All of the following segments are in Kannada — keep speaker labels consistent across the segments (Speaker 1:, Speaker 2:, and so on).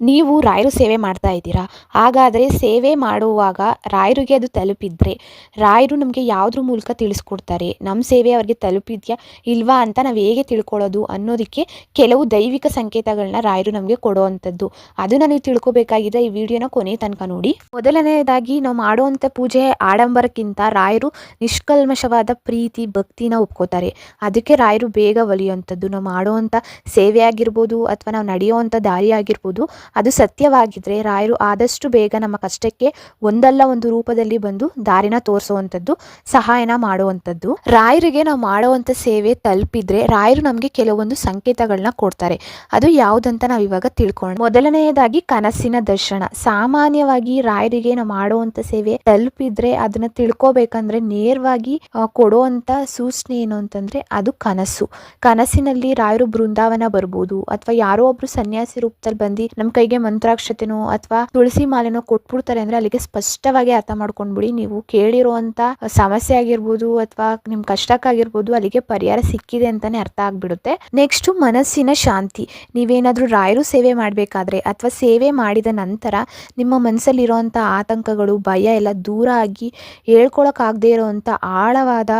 Speaker 1: ನೀವು ರಾಯರು ಸೇವೆ ಮಾಡ್ತಾ ಇದ್ದೀರಾ? ಹಾಗಾದರೆ ಸೇವೆ ಮಾಡುವಾಗ ರಾಯರಿಗೆ ಅದು ತಲುಪಿದ್ರೆ, ರಾಯರು ನಮಗೆ ಯಾವುದ್ರ ಮೂಲಕ ತಿಳಿಸ್ಕೊಡ್ತಾರೆ? ನಮ್ಮ ಸೇವೆ ಅವರಿಗೆ ತಲುಪಿದ್ಯಾ ಇಲ್ವಾ ಅಂತ ನಾವು ಹೇಗೆ ತಿಳ್ಕೊಳ್ಳೋದು ಅನ್ನೋದಕ್ಕೆ ಕೆಲವು ದೈವಿಕ ಸಂಕೇತಗಳನ್ನ ರಾಯರು ನಮಗೆ ಕೊಡುವಂಥದ್ದು. ಅದು ನೀವು ತಿಳ್ಕೊಬೇಕಾಗಿದೆ ಈ ವಿಡಿಯೋನ ಕೊನೆ ತನಕ ನೋಡಿ. ಮೊದಲನೆಯದಾಗಿ ನಾವು ಮಾಡುವಂಥ ಪೂಜೆ ಆಡಂಬರಕ್ಕಿಂತ ರಾಯರು ನಿಷ್ಕಲ್ಮಶವಾದ ಪ್ರೀತಿ, ಭಕ್ತಿನ ಒಪ್ಕೋತಾರೆ. ಅದಕ್ಕೆ ರಾಯರು ಬೇಗ ಒಲಿಯುವಂಥದ್ದು. ನಾವು ಮಾಡುವಂಥ ಸೇವೆ ಆಗಿರ್ಬೋದು ಅಥವಾ ನಾವು ನಡೆಯುವಂಥ ದಾರಿ ಆಗಿರ್ಬೋದು ಅದು ಸತ್ಯವಾಗಿದ್ದರೆ ರಾಯರು ಆದಷ್ಟು ಬೇಗ ನಮ್ಮ ಕಷ್ಟಕ್ಕೆ ಒಂದಲ್ಲ ಒಂದು ರೂಪದಲ್ಲಿ ಬಂದು ದಾರಿನ ತೋರಿಸುವಂಥದ್ದು, ಸಹಾಯನ ಮಾಡುವಂಥದ್ದು. ರಾಯರಿಗೆ ನಾವು ಮಾಡುವಂಥ ಸೇವೆ ತಲುಪಿದ್ರೆ ರಾಯರು ನಮಗೆ ಕೆಲವೊಂದು ಸಂಕೇತಗಳನ್ನ ಕೊಡ್ತಾರೆ. ಅದು ಯಾವುದಂತ ನಾವು ಇವಾಗ ತಿಳ್ಕೊಳ್ಳೋಣ ಮೊದಲನೆಯದಾಗಿ ಕನಸಿನ ದರ್ಶನ. ಸಾಮಾನ್ಯವಾಗಿ ರಾಯರಿಗೆ ನಾವು ಮಾಡುವಂಥ ಸೇವೆ ತಲುಪಿದ್ರೆ ಅದನ್ನ ತಿಳ್ಕೊಬೇಕಂದ್ರೆ ನೇರವಾಗಿ ಕೊಡುವಂತ ಸೂಚನೆ ಏನು ಅಂತಂದ್ರೆ ಅದು ಕನಸು. ಕನಸಿನಲ್ಲಿ ರಾಯರು ಬೃಂದಾವನ ಬರ್ಬೋದು, ಅಥವಾ ಯಾರೋ ಒಬ್ರು ಸನ್ಯಾಸಿ ರೂಪದಲ್ಲಿ ಬಂದು ನಮ್ಮ ಕೈಗೆ ಮಂತ್ರಾಕ್ಷತೆನೋ ಅಥವಾ ತುಳಸಿ ಮಾಲೆನೋ ಕೊಟ್ಬಿಡ್ತಾರೆ ಅಂದ್ರೆ ಅಲ್ಲಿಗೆ ಸ್ಪಷ್ಟವಾಗಿ ಅರ್ಥ ಮಾಡ್ಕೊಂಡ್ಬಿಡಿ. ನೀವು ಕೇಳಿರುವಂತ ಸಮಸ್ಯೆ ಆಗಿರ್ಬೋದು ಅಥವಾ ನಿಮ್ ಕಷ್ಟಕ್ಕಾಗಿರ್ಬೋದು ಅಲ್ಲಿಗೆ ಪರಿಹಾರ ಸಿಕ್ಕಿದೆ ಅಂತಾನೆ ಅರ್ಥ ಆಗ್ಬಿಡುತ್ತೆ. ನೆಕ್ಸ್ಟ್ ಮನಸ್ಸಿನ ಶಾಂತಿ. ನೀವೇನಾದ್ರೂ ರಾಯರು ಸೇವೆ ಮಾಡಬೇಕಾದ್ರೆ ಅಥವಾ ಸೇವೆ ಮಾಡಿದ ನಂತರ ನಿಮ್ಮ ಮನಸ್ಸಲ್ಲಿರುವಂಥ ಆತಂಕಗಳು, ಭಯ ಎಲ್ಲ ದೂರ ಆಗಿ ಹೇಳ್ಕೊಳಕ್ ಆಗದೆ ಇರುವಂತ ಆಳವಾದ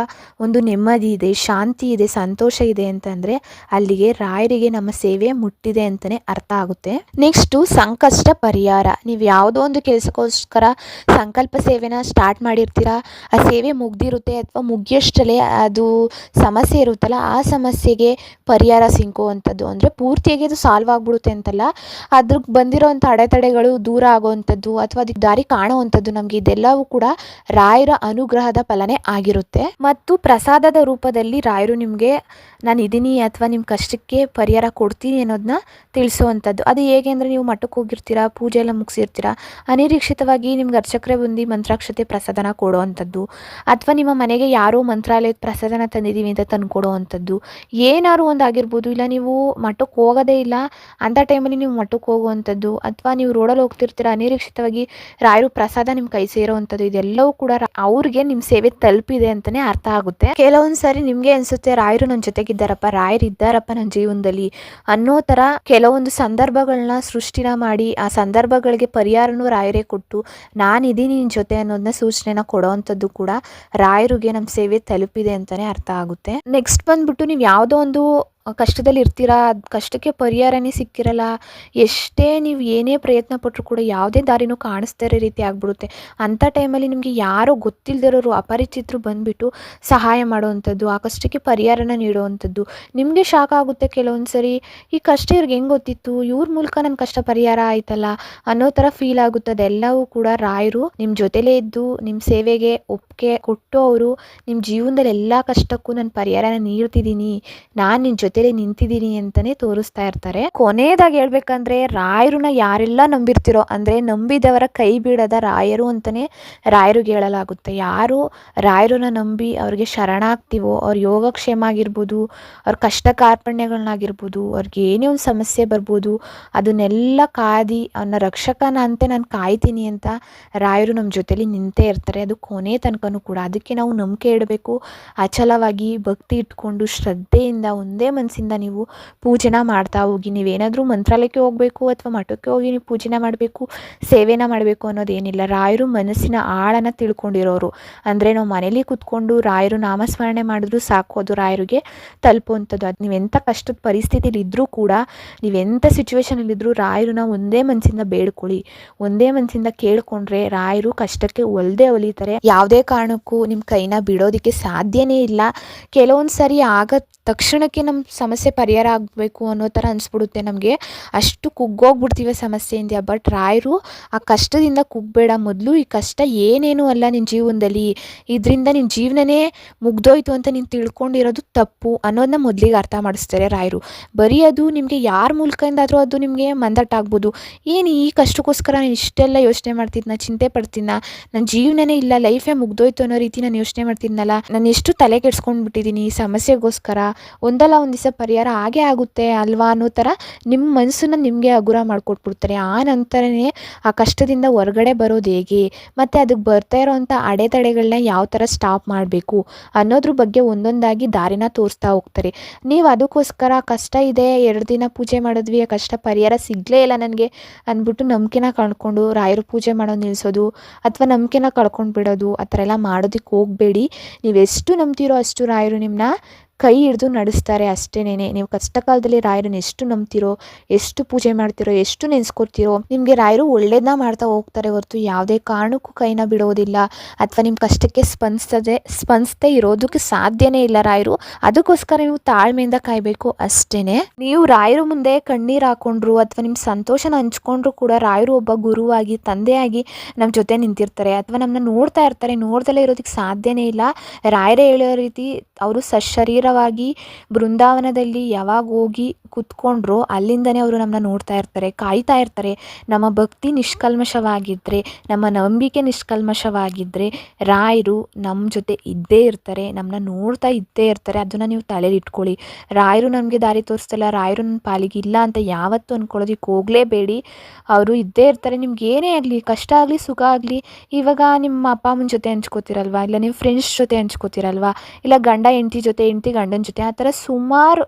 Speaker 1: ಒಂದು ನೆಮ್ಮದಿ ಇದೆ, ಶಾಂತಿ ಇದೆ, ಸಂತೋಷ ಇದೆ ಅಂತಂದ್ರೆ ಅಲ್ಲಿಗೆ ರಾಯರಿಗೆ ನಮ್ಮ ಸೇವೆ ಮುಟ್ಟಿದೆ ಅಂತಾನೆ ಅರ್ಥ ಆಗುತ್ತೆ. ನೆಕ್ಸ್ಟು ಸಂಕಷ್ಟ ಪರಿಹಾರ. ನೀವು ಯಾವುದೋ ಒಂದು ಕೆಲಸಕ್ಕೋಸ್ಕರ ಸಂಕಲ್ಪ ಸೇವೆನ ಸ್ಟಾರ್ಟ್ ಮಾಡಿರ್ತೀರಾ? ಆ ಸೇವೆ ಮುಗ್ದಿರುತ್ತೆ ಅಥವಾ ಮುಗಿಯೋಷ್ಟರಲ್ಲೇ ಅದು ಸಮಸ್ಯೆ ಇರುತ್ತಲ್ಲ, ಆ ಸಮಸ್ಯೆಗೆ ಪರಿಹಾರ ಸಿಂಕುವಂಥದ್ದು. ಅಂದರೆ ಪೂರ್ತಿಯಾಗಿ ಅದು ಸಾಲ್ವ್ ಆಗ್ಬಿಡುತ್ತೆ ಅಂತಲ್ಲ. ಅದ್ರಿಗೆ ಬಂದಿರೋವಂಥ ಅಡೆತಡೆಗಳು ದೂರ ಆಗೋವಂಥದ್ದು ಅಥವಾ ಅದಕ್ಕೆ ದಾರಿ ಕಾಣುವಂಥದ್ದು ನಮಗೆ ಇದೆಲ್ಲವೂ ಕೂಡ ರಾಯರ ಅನುಗ್ರಹದ ಫಲನೇ ಆಗಿರುತ್ತೆ. ಮತ್ತು ಪ್ರಸಾದದ ರೂಪದಲ್ಲಿ ರಾಯರು ನಿಮಗೆ ನಾನು ಇದ್ದೀನಿ ಅಥವಾ ನಿಮ್ಮ ಕಷ್ಟಕ್ಕೆ ಪರಿಹಾರ ಕೊಡ್ತೀನಿ ಅನ್ನೋದನ್ನ ತಿಳಿಸುವಂಥದ್ದು. ಅದು ಹೇಗೆ ಅಂದರೆ ಮಠಕ್ಕೆ ಹೋಗಿರ್ತೀರಾ, ಪೂಜೆ ಎಲ್ಲ ಮುಗಿಸಿರ್ತೀರಾ, ಅನಿರೀಕ್ಷಿತವಾಗಿ ನಿಮ್ಗೆ ಅರ್ಚಕ್ರೆ ಬಂದು ಮಂತ್ರಾಕ್ಷತೆ ಪ್ರಸಾದನ ಕೊಡುವಂಥದ್ದು, ಅಥವಾ ನಿಮ್ಮ ಮನೆಗೆ ಯಾರೋ ಮಂತ್ರಾಲಯದ ಪ್ರಸಾದನ ತಂದಿದ್ದೀವಿ ಅಂತ ತಂದು ಕೊಡುವಂಥದ್ದು ಏನಾದ್ರು ಒಂದು ಆಗಿರ್ಬೋದು, ಇಲ್ಲ ನೀವು ಮಠಕ್ಕೆ ಹೋಗೋದೇ ಇಲ್ಲ, ಅಂಥ ಟೈಮಲ್ಲಿ ನೀವು ಮಠಕ್ಕೆ ಹೋಗುವಂಥದ್ದು, ಅಥವಾ ನೀವು ರೋಡಲ್ಲಿ ಹೋಗ್ತಿರ್ತೀರ, ಅನಿರೀಕ್ಷಿತವಾಗಿ ರಾಯರು ಪ್ರಸಾದ ನಿಮ್ಮ ಕೈ ಸೇರುವಂಥದ್ದು, ಇದೆಲ್ಲವೂ ಕೂಡ ಅವ್ರಿಗೆ ನಿಮ್ಮ ಸೇವೆ ತಲುಪಿದೆ ಅಂತಲೇ ಅರ್ಥ ಆಗುತ್ತೆ. ಕೆಲವೊಂದು ಸಾರಿ ನಿಮಗೆ ಅನಿಸುತ್ತೆ, ರಾಯರು ನನ್ನ ಜೊತೆಗಿದ್ದಾರಪ್ಪ ರಾಯರು ಇದ್ದಾರಪ್ಪ ನನ್ನ ಜೀವನದಲ್ಲಿ ಅನ್ನೋ ಥರ ಕೆಲವೊಂದು ಸಂದರ್ಭಗಳನ್ನ ಸೃಷ್ಟಿನ ಮಾಡಿ ಆ ಸಂದರ್ಭಗಳಿಗೆ ಪರಿಹಾರನೂ ರಾಯರೇ ಕೊಟ್ಟು ನಾನಿದ್ದೀನಿ ನಿನ್ನ ಜೊತೆ ಅನ್ನೋದನ್ನ ಸೂಚನೆನ ಕೊಡೋವಂಥದ್ದು ಕೂಡ ರಾಯರಿಗೆ ನಮ್ಮ ಸೇವೆ ತಲುಪಿದೆ ಅಂತಲೇ ಅರ್ಥ ಆಗುತ್ತೆ. ನೆಕ್ಸ್ಟ್ ಬಂದ್ಬಿಟ್ಟು ನೀವು ಯಾವುದೋ ಒಂದು ಕಷ್ಟದಲ್ಲಿ ಇರ್ತೀರಾ? ಅದು ಕಷ್ಟಕ್ಕೆ ಪರಿಹಾರನೇ ಸಿಕ್ಕಿರಲ್ಲ. ಎಷ್ಟೇ ನೀವು ಏನೇ ಪ್ರಯತ್ನ ಪಟ್ಟರು ಕೂಡ ಯಾವುದೇ ದಾರಿನೂ ಕಾಣಿಸ್ತಾ ರೀತಿ ಆಗಿಬಿಡುತ್ತೆ. ಅಂಥ ಟೈಮಲ್ಲಿ ನಿಮಗೆ ಯಾರೋ ಗೊತ್ತಿಲ್ಲದಿರೋರು ಅಪರಿಚಿತರು ಬಂದುಬಿಟ್ಟು ಸಹಾಯ ಮಾಡುವಂಥದ್ದು, ಆ ಕಷ್ಟಕ್ಕೆ ಪರಿಹಾರನ ನೀಡುವಂಥದ್ದು, ನಿಮಗೆ ಶಾಕ್ ಆಗುತ್ತೆ ಕೆಲವೊಂದು ಸರಿ ಈ ಕಷ್ಟ ಇವ್ರಿಗೆ ಹೆಂಗೆ ಗೊತ್ತಿತ್ತು? ಇವ್ರ ಮೂಲಕ ನನ್ನ ಕಷ್ಟ ಪರಿಹಾರ ಆಯ್ತಲ್ಲ ಅನ್ನೋ ಥರ ಫೀಲ್ ಆಗುತ್ತೆ. ಅದೆಲ್ಲವೂ ಕೂಡ ರಾಯರು ನಿಮ್ಮ ಜೊತೆಲೇ ಇದ್ದು ನಿಮ್ಮ ಸೇವೆಗೆ ಒಪ್ಪಿಗೆ ಕೊಟ್ಟು ಅವರು ನಿಮ್ಮ ಜೀವನದಲ್ಲಿ ಎಲ್ಲ ಕಷ್ಟಕ್ಕೂ ನಾನು ಪರಿಹಾರನ ನೀಡ್ತಿದ್ದೀನಿ. ನಾನು ನಿನ್ನ ಜೊತೆಲೇ ನಿಂತಿದ್ದೀನಿ ಅಂತಾನೆ ತೋರಿಸ್ತಾ ಇರ್ತಾರೆ. ಕೊನೆಯದಾಗಿ ಹೇಳ್ಬೇಕಂದ್ರೆ ರಾಯರನ್ನ ಯಾರೆಲ್ಲ ನಂಬಿರ್ತಿರೋ, ಅಂದ್ರೆ ನಂಬಿದವರ ಕೈ ಬಿಡದ ರಾಯರು ಅಂತಾನೆ ರಾಯರಿಗೆ ಹೇಳಲಾಗುತ್ತೆ. ಯಾರು ರಾಯರನ್ನ ನಂಬಿ ಅವ್ರಿಗೆ ಶರಣಾಗ್ತೀವೋ, ಅವ್ರ ಯೋಗಕ್ಷೇಮ ಆಗಿರ್ಬೋದು, ಅವ್ರ ಕಷ್ಟ ಕಾರ್ಪಣ್ಯಗಳನ್ನಾಗಿರ್ಬೋದು, ಅವ್ರಿಗೆ ಏನೇ ಒಂದು ಸಮಸ್ಯೆ ಬರ್ಬೋದು, ಅದನ್ನೆಲ್ಲ ಕಾದಿ ಅವನ ರಕ್ಷಕನ ಅಂತೆ ನಾನು ಕಾಯ್ತೀನಿ ಅಂತ ರಾಯರು ನಮ್ಮ ಜೊತೆಲಿ ನಿಂತೇ ಇರ್ತಾರೆ. ಅದು ಕೊನೆ ತನಕನೂ ಕೂಡ. ಅದಕ್ಕೆ ನಾವು ನಂಬಿಕೆ ಇಡಬೇಕು. ಅಚಲವಾಗಿ ಭಕ್ತಿ ಇಟ್ಕೊಂಡು ಶ್ರದ್ಧೆಯಿಂದ ಒಂದೇ ಮನಸ್ಸಿಂದ ನೀವು ಪೂಜೆನ ಮಾಡ್ತಾ ಹೋಗಿ, ನೀವೇನಾದರೂ ಮಂತ್ರಾಲಯಕ್ಕೆ ಹೋಗಬೇಕು ಅಥವಾ ಮಠಕ್ಕೆ ಹೋಗಿ ನೀವು ಪೂಜೆನ ಮಾಡಬೇಕು, ಸೇವೆನ ಮಾಡಬೇಕು ಅನ್ನೋದೇನಿಲ್ಲ. ರಾಯರು ಮನಸ್ಸಿನ ಆಳನ ತಿಳ್ಕೊಂಡಿರೋರು. ಅಂದರೆ ನಾವು ಮನೇಲಿ ಕೂತ್ಕೊಂಡು ರಾಯರು ನಾಮಸ್ಮರಣೆ ಮಾಡಿದ್ರು ಸಾಕು, ಅದು ರಾಯರಿಗೆ ತಲುಪುವಂಥದ್ದು. ಅದು ನೀವೆಂಥ ಕಷ್ಟದ ಪರಿಸ್ಥಿತಿಲಿ ಇದ್ದರೂ ಕೂಡ ನೀವೆಂಥ ಸಿಚುವೇಶನಲ್ಲಿ ಇದ್ದರೂ ರಾಯರನ್ನ ಒಂದೇ ಮನಸ್ಸಿಂದ ಬೇಡ್ಕೊಳ್ಳಿ. ಒಂದೇ ಮನಸ್ಸಿಂದ ಕೇಳ್ಕೊಂಡ್ರೆ ರಾಯರು ಕಷ್ಟಕ್ಕೆ ಒಲ್ದೇ ಒಲಿತಾರೆ. ಯಾವುದೇ ಕಾರಣಕ್ಕೂ ನಿಮ್ಮ ಕೈನ ಬಿಡೋದಕ್ಕೆ ಸಾಧ್ಯನೇ ಇಲ್ಲ. ಕೆಲವೊಂದು ಸರಿ ಆಗ ತಕ್ಷಣಕ್ಕೆ ನಮ್ಮ ಸಮಸ್ಯೆ ಪರಿಹಾರ ಆಗಬೇಕು ಅನ್ನೋ ಥರ ಅನಿಸ್ಬಿಡುತ್ತೆ ನಮಗೆ. ಅಷ್ಟು ಕುಗ್ಗೋಗ್ಬಿಡ್ತೀವಿ ಸಮಸ್ಯೆಯಿಂದ ಬಟ್ ರಾಯರು ಆ ಕಷ್ಟದಿಂದ ಕುಗ್ಬೇಡ. ಮೊದಲು ಈ ಕಷ್ಟ ಏನೇನೂ ಅಲ್ಲ ನಿನ್ನ ಜೀವನದಲ್ಲಿ. ಇದರಿಂದ ನಿನ್ನ ಜೀವನನೇ ಮುಗ್ದೋಯ್ತು ಅಂತ ನೀನು ತಿಳ್ಕೊಂಡಿರೋದು ತಪ್ಪು ಅನ್ನೋದನ್ನ ಮೊದಲಿಗೆ ಅರ್ಥ ಮಾಡಿಸ್ತಾರೆ ರಾಯರು. ಬರೀ ಅದು ನಿಮಗೆ ಯಾರ ಮೂಲಕದಿಂದಾದರೂ ಅದು ನಿಮಗೆ ಮಂದಟ್ಟಾಗ್ಬೋದು ಏನು ಈ ಕಷ್ಟಕ್ಕೋಸ್ಕರ ನಾನು ಇಷ್ಟೆಲ್ಲ ಯೋಚನೆ ಮಾಡ್ತಿದ್ನ, ಚಿಂತೆ ಪಡ್ತೀನ ನನ್ನ ಜೀವನನೇ ಇಲ್ಲ, ಲೈಫೇ ಮುಗ್ದೋಯ್ತು ಅನ್ನೋ ರೀತಿ ನಾನು ಯೋಚನೆ ಮಾಡ್ತಿದ್ನಲ್ಲ? ನಾನು ಎಷ್ಟು ತಲೆ ಕೆಡ್ಸ್ಕೊಂಡ್ಬಿಟ್ಟಿದ್ದೀನಿ ಈ ಸಮಸ್ಯೆಗೋಸ್ಕರ? ಒಂದಲ್ಲ ಒಂದು ದಿವಸ ಪರಿಹಾರ ಆಗೇ ಆಗುತ್ತೆ ಅಲ್ವಾ ಅನ್ನೋ ಥರ ನಿಮ್ಮ ಮನಸ್ಸನ್ನು ನಿಮಗೆ ಹಗುರ ಮಾಡಿಕೊಟ್ಬಿಡ್ತಾರೆ. ಆ ನಂತರನೇ ಆ ಕಷ್ಟದಿಂದ ಹೊರಗಡೆ ಬರೋದು ಹೇಗೆ? ಮತ್ತು ಅದಕ್ಕೆ ಬರ್ತಾ ಇರೋವಂಥ ಅಡೆತಡೆಗಳನ್ನ ಯಾವ ಥರ ಸ್ಟಾಪ್ ಮಾಡಬೇಕು ಅನ್ನೋದ್ರ ಬಗ್ಗೆ ಒಂದೊಂದಾಗಿ ದಾರಿನ ತೋರಿಸ್ತಾ ಹೋಗ್ತಾರೆ. ನೀವು ಅದಕ್ಕೋಸ್ಕರ ಕಷ್ಟ ಇದೆ, ಎರಡು ದಿನ ಪೂಜೆ ಮಾಡಿದ್ವಿ, ಆ ಕಷ್ಟ ಪರಿಹಾರ ಸಿಗಲೇ ಇಲ್ಲ ನನಗೆ ಅಂದ್ಬಿಟ್ಟು ನಂಬಿಕೆನ ಕಳ್ಕೊಂಡು ರಾಯರು ಪೂಜೆ ಮಾಡೋದು ನಿಲ್ಲಿಸೋದು ಅಥವಾ ನಂಬಿಕೆನ ಕಳ್ಕೊಂಡು ಬಿಡೋದು ಆ ಥರ ಎಲ್ಲ ಮಾಡೋದಕ್ಕೆ ಹೋಗಬೇಡಿ. ನೀವು ಎಷ್ಟು ನಂಬ್ತೀರೋ ಅಷ್ಟು ರಾಯರು ನಿಮ್ಮನ್ನ ಕೈ ಹಿಡಿದು ನಡೆಸ್ತಾರೆ ಅಷ್ಟೇನೆ ನೀವು ಕಷ್ಟ ಕಾಲದಲ್ಲಿ ರಾಯರನ್ನ ಎಷ್ಟು ನಂಬ್ತಿರೋ, ಎಷ್ಟು ಪೂಜೆ ಮಾಡ್ತಿರೋ, ಎಷ್ಟು ನೆನೆಸ್ಕೊತೀರೋ ನಿಮಗೆ ರಾಯರು ಒಳ್ಳೇದನ್ನ ಮಾಡ್ತಾ ಹೋಗ್ತಾರೆ ಹೊರತು ಯಾವುದೇ ಕಾರಣಕ್ಕೂ ಕೈನ ಬಿಡೋದಿಲ್ಲ. ಅಥವಾ ನಿಮ್ಮ ಕಷ್ಟಕ್ಕೆ ಸ್ಪಂದಿಸದೆ ಸ್ಪಂದಿಸದೆ ಇರೋದಕ್ಕೆ ಸಾಧ್ಯನೇ ಇಲ್ಲ ರಾಯರು. ಅದಕ್ಕೋಸ್ಕರ ನೀವು ತಾಳ್ಮೆಯಿಂದ ಕಾಯಬೇಕು ಅಷ್ಟೇನೆ. ನೀವು ರಾಯರು ಮುಂದೆ ಕಣ್ಣೀರು ಹಾಕೊಂಡ್ರು ಅಥವಾ ನಿಮ್ಮ ಸಂತೋಷನ ಹಂಚ್ಕೊಂಡ್ರು ಕೂಡ ರಾಯರು ಒಬ್ಬ ಗುರುವಾಗಿ, ತಂದೆಯಾಗಿ ನಮ್ಮ ಜೊತೆ ನಿಂತಿರ್ತಾರೆ. ಅಥವಾ ನಮ್ಮನ್ನ ನೋಡ್ತಾ ಇರ್ತಾರೆ. ನೋಡ್ದಲೇ ಇರೋದಕ್ಕೆ ಸಾಧ್ಯನೇ ಇಲ್ಲ. ರಾಯರೇ ಹೇಳೋ ರೀತಿ ಅವರು ಸಶರೀರವಾಗಿ ಬೃಂದಾವನದಲ್ಲಿ ಯಾವಾಗ ಹೋಗಿ ಕುತ್ಕೊಂಡ್ರೋ ಅಲ್ಲಿಂದನೇ ಅವರು ನಮ್ಮನ್ನ ನೋಡ್ತಾ ಇರ್ತಾರೆ, ಕಾಯ್ತಾ ಇರ್ತಾರೆ. ನಮ್ಮ ಭಕ್ತಿ ನಿಷ್ಕಲ್ಮಶವಾಗಿದ್ದರೆ ನಮ್ಮ ನಂಬಿಕೆ ನಿಷ್ಕಲ್ಮಶವಾಗಿದ್ದರೆ ರಾಯರು ನಮ್ಮ ಜೊತೆ ಇದ್ದೇ ಇರ್ತಾರೆ ನಮ್ಮನ್ನ ನೋಡ್ತಾ ಇದ್ದೇ ಇರ್ತಾರೆ. ಅದನ್ನು ನೀವು ತಲೆಯಲ್ಲಿ ಇಟ್ಕೊಳ್ಳಿ. ರಾಯರು ನಮಗೆ ದಾರಿ ತೋರಿಸ್ತಲ್ಲ, ರಾಯರು ನನ್ನ ಪಾಲಿಗೆ ಇಲ್ಲ ಅಂತ ಯಾವತ್ತೂ ಅಂದ್ಕೊಳ್ಳೋದಕ್ಕೆ ಹೋಗಲೇಬೇಡಿ. ಅವರು ಇದ್ದೇ ಇರ್ತಾರೆ. ನಿಮ್ಗೆ ಏನೇ ಆಗಲಿ, ಕಷ್ಟ ಆಗಲಿ, ಸುಖ ಆಗಲಿ, ಇವಾಗ ನಿಮ್ಮ ಅಪ್ಪ ಅಮ್ಮನ ಜೊತೆ ಹಂಚ್ಕೋತಿರಲ್ವಾ? ಇಲ್ಲ ನಿಮ್ಮ ಫ್ರೆಂಡ್ಸ್ ಜೊತೆ ಹಂಚ್ಕೋತಿರಲ್ವಾ? ಇಲ್ಲ, ಗಂಡ, ಹೆಂಡತಿ ಜೊತೆ ಹೆಂಡ್ತಿ ಗಂಡನ ಜೊತೆ, ಆ ಥರ ಸುಮಾರು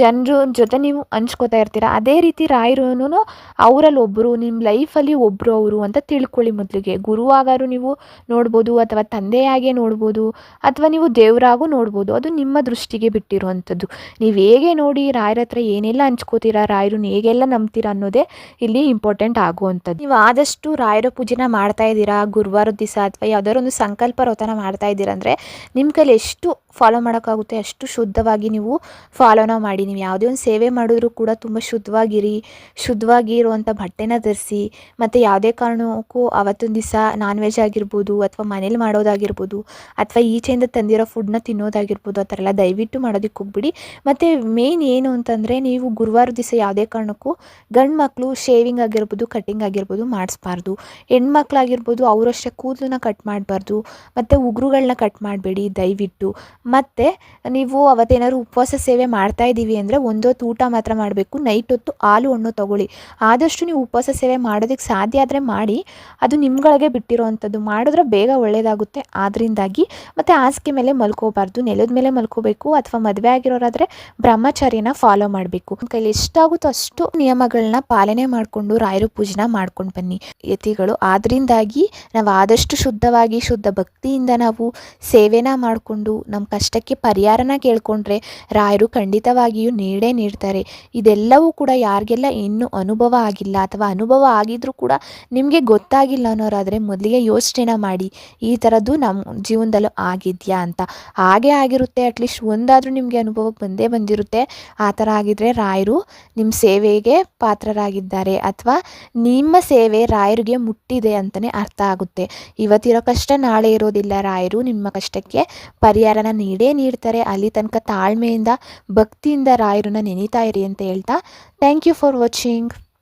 Speaker 1: ಜನರು ಜೊತೆ ನೀವು ಹಂಚ್ಕೋತಾ ಇರ್ತೀರ? ಅದೇ ರೀತಿ ರಾಯರೂನು ಅವರಲ್ಲಿ ಒಬ್ಬರು ನಿಮ್ಮ ಲೈಫಲ್ಲಿ ಒಬ್ಬರು ಅವರು ಅಂತ ತಿಳ್ಕೊಳ್ಳಿ ಮೊದಲಿಗೆ. ಗುರುವಾಗಾರು ನೀವು ನೋಡ್ಬೋದು, ಅಥವಾ ತಂದೆಯಾಗೆ ನೋಡ್ಬೋದು, ಅಥವಾ ನೀವು ದೇವರಾಗೂ ನೋಡ್ಬೋದು. ಅದು ನಿಮ್ಮ ದೃಷ್ಟಿಗೆ ಬಿಟ್ಟಿರುವಂಥದ್ದು. ನೀವು ಹೇಗೆ ನೋಡಿ ರಾಯರ ಹತ್ರ ಏನೆಲ್ಲ ಹಂಚ್ಕೋತೀರಾ, ರಾಯರನ್ನ ಹೇಗೆಲ್ಲ ನಂಬ್ತೀರಾ ಅನ್ನೋದೇ ಇಲ್ಲಿ ಇಂಪಾರ್ಟೆಂಟ್ ಆಗುವಂಥದ್ದು. ನೀವು ಆದಷ್ಟು ರಾಯರ ಪೂಜೆನ ಮಾಡ್ತಾ ಇದ್ದೀರಾ? ಗುರುವಾರದ ದಿವಸ ಅಥವಾ ಯಾವುದಾದ್ರು ಒಂದು ಸಂಕಲ್ಪ ವ್ರತನ ಮಾಡ್ತಾ ಇದ್ದೀರಾ ಅಂದರೆ, ನಿಮ್ಮ ಕೈಲಿ ಎಷ್ಟು ಫಾಲೋ ಮಾಡೋಕ್ಕಾಗುತ್ತೆ, ಅಷ್ಟು ಶುದ್ಧವಾಗಿ ನೀವು ಫಾಲೋನ ಮಾಡಿ. ನೀವು ಯಾವುದೇ ಒಂದು ಸೇವೆ ಮಾಡಿದ್ರೂ ಕೂಡ ತುಂಬ ಶುದ್ಧವಾಗಿರಿ. ಶುದ್ಧವಾಗಿ ಇರುವಂಥ ಬಟ್ಟೆನ ಧರಿಸಿ. ಮತ್ತು ಯಾವುದೇ ಕಾರಣಕ್ಕೂ ಅವತ್ತೊಂದು ದಿವಸ ನಾನ್ ವೆಜ್ ಆಗಿರ್ಬೋದು ಅಥವಾ ಮನೇಲಿ ಮಾಡೋದಾಗಿರ್ಬೋದು ಅಥವಾ ಈಚೆಯಿಂದ ತಂದಿರೋ ಫುಡ್ನ ತಿನ್ನೋದಾಗಿರ್ಬೋದು ಆ ಥರ ಎಲ್ಲ ದಯವಿಟ್ಟು ಮಾಡೋದಕ್ಕೆ ಹೋಗ್ಬಿಡಿ. ಮತ್ತು ಮೇನ್ ಏನು ಅಂತಂದರೆ ನೀವು ಗುರುವಾರ ದಿವಸ ಯಾವುದೇ ಕಾರಣಕ್ಕೂ ಗಂಡು ಮಕ್ಕಳು ಶೇವಿಂಗ್ ಆಗಿರ್ಬೋದು ಕಟಿಂಗ್ ಆಗಿರ್ಬೋದು ಮಾಡಿಸ್ಬಾರ್ದು. ಹೆಣ್ಮಕ್ಳಾಗಿರ್ಬೋದು ಅವರಷ್ಟೇ ಕೂದಲನ್ನ ಕಟ್ ಮಾಡಬಾರ್ದು. ಮತ್ತು ಉಗುರುಗಳನ್ನ ಕಟ್ ಮಾಡಬೇಡಿ ದಯವಿಟ್ಟು. ಮತ್ತು ನೀವು ಅವತ್ತೇನಾದ್ರು ಉಪವಾಸ ಸೇವೆ ಮಾಡ್ತಾ ಇದ್ದೀವಿ ಅಂದರೆ ಒಂದೊತ್ತು ಊಟ ಮಾತ್ರ ಮಾಡಬೇಕು. ನೈಟ್ ಹೊತ್ತು ಹಾಲು ಹಣ್ಣು ತೊಗೊಳ್ಳಿ. ಆದಷ್ಟು ನೀವು ಉಪವಾಸ ಸೇವೆ ಮಾಡೋದಕ್ಕೆ ಸಾಧ್ಯ ಆದರೆ ಮಾಡಿ. ಅದು ನಿಮ್ಗಳಿಗೆ ಬಿಟ್ಟಿರೋವಂಥದ್ದು ಮಾಡಿದ್ರೆ ಬೇಗ ಒಳ್ಳೆಯದಾಗುತ್ತೆ ಆದ್ದರಿಂದಾಗಿ ಮತ್ತು ಹಾಸಿಗೆ ಮೇಲೆ ಮಲ್ಕೋಬಾರ್ದು. ನೆಲದ ಮೇಲೆ ಮಲ್ಕೋಬೇಕು ಅಥವಾ ಮದುವೆ ಆಗಿರೋರಾದರೆ ಬ್ರಹ್ಮಚಾರ್ಯನ ಫಾಲೋ ಮಾಡಬೇಕು. ಕೈಲಿ ಎಷ್ಟಾಗುತ್ತೋ ಅಷ್ಟು ನಿಯಮಗಳನ್ನ ಪಾಲನೆ ಮಾಡಿಕೊಂಡು ರಾಯರು ಪೂಜೆನ ಮಾಡ್ಕೊಂಡು ಬನ್ನಿ ಯತಿಗಳು. ಆದ್ದರಿಂದಾಗಿ ನಾವು ಆದಷ್ಟು ಶುದ್ಧವಾಗಿ ಶುದ್ಧ ಭಕ್ತಿಯಿಂದ ನಾವು ಸೇವೆನ ಮಾಡಿಕೊಂಡು ನಮ್ಮ ಕಷ್ಟಕ್ಕೆ ಪರಿಹಾರನ ಕೇಳಿಕೊಂಡ್ರೆ ರಾಯರು ಖಂಡಿತವಾಗಿಯೂ ನೀಡೇ ನೀಡ್ತಾರೆ. ಇದೆಲ್ಲವೂ ಕೂಡ ಯಾರಿಗೆಲ್ಲ ಇನ್ನೂ ಅನುಭವ ಆಗಿಲ್ಲ ಅಥವಾ ಅನುಭವ ಆಗಿದ್ರೂ ಕೂಡ ನಿಮಗೆ ಗೊತ್ತಾಗಿಲ್ಲ ಅನ್ನೋರಾದರೆ ಮೊದಲಿಗೆ ಯೋಚನೆನ ಮಾಡಿ, ಈ ಥರದ್ದು ನಮ್ಮ ಜೀವನದಲ್ಲೂ ಆಗಿದೆಯಾ ಅಂತ. ಹಾಗೆ ಆಗಿರುತ್ತೆ ಅಟ್ಲೀಸ್ಟ್ ಒಂದಾದರೂ ನಿಮಗೆ ಅನುಭವಕ್ಕೆ ಬಂದೇ ಬಂದಿರುತ್ತೆ. ಆ ಥರ ಆಗಿದ್ರೆ ರಾಯರು ನಿಮ್ಮ ಸೇವೆಗೆ ಪಾತ್ರರಾಗಿದ್ದಾರೆ ಅಥವಾ ನಿಮ್ಮ ಸೇವೆ ರಾಯರಿಗೆ ಮುಟ್ಟಿದೆ ಅಂತಲೇ ಅರ್ಥ ಆಗುತ್ತೆ. ಇವತ್ತಿರೋ ಕಷ್ಟ ನಾಳೆ ಇರೋದಿಲ್ಲ, ರಾಯರು ನಿಮ್ಮ ಕಷ್ಟಕ್ಕೆ ಪರಿಹಾರನ ನೀಡೇ ನೀಡ್ತಾರೆ. ಅಲ್ಲಿ ತನಕ ತಾಳ್ಮೆಯಿಂದ ಭಕ್ತಿಯಿಂದ ರಾಯರನ್ನ ನೆನೀತಾ ಇರಿ ಅಂತ ಹೇಳ್ತಾ ಥ್ಯಾಂಕ್ ಯು ಫಾರ್ ವಾಚಿಂಗ್